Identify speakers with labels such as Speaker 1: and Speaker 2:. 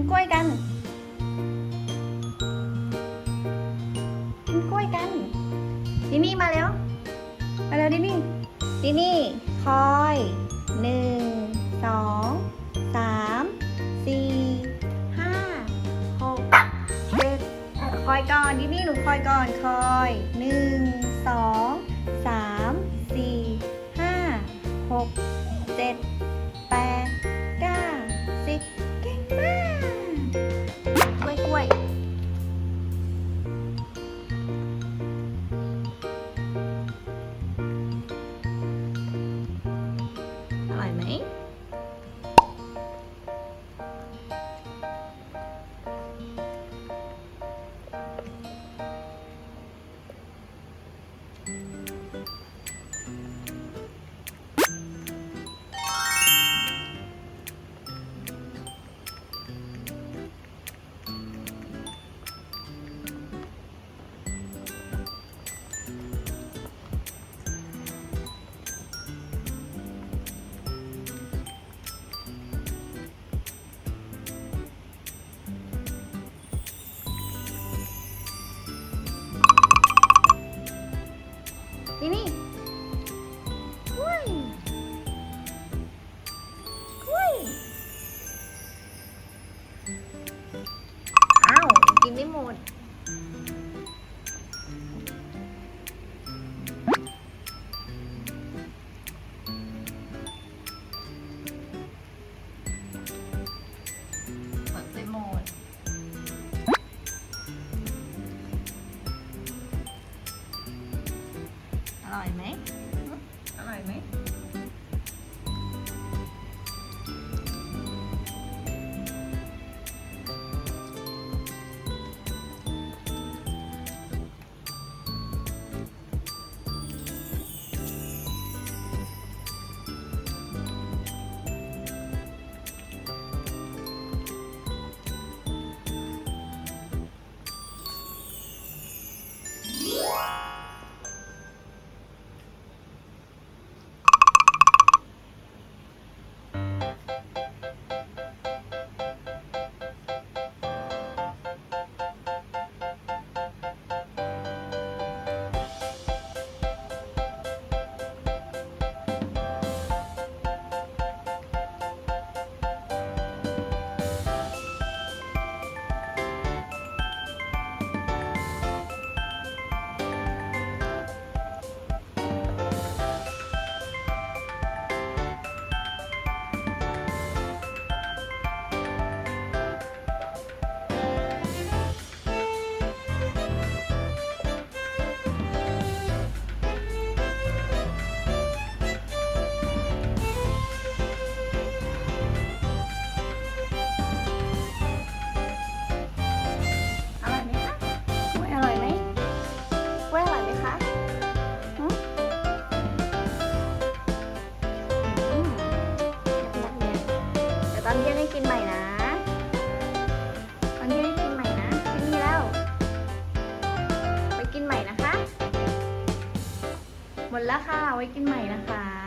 Speaker 1: กินกล้วยกัน กินกล้วยกัน ดินี่มาแล้ว มาแล้วดินี่ ดินี่ คอยหนึ่งสองสามสี่ห้าหกเจ็ดคอยก่อนดินี่หนูคอยก่อนคอยหนึ่งสอง กินไม่หมด อนเย็นให้กินใหม่นะตอนเย็นให้กินใหม่นะกินนี่แล้ว ไปกินใหม่นะคะ หมดแล้วค่ะ ไว้กินใหม่นะคะ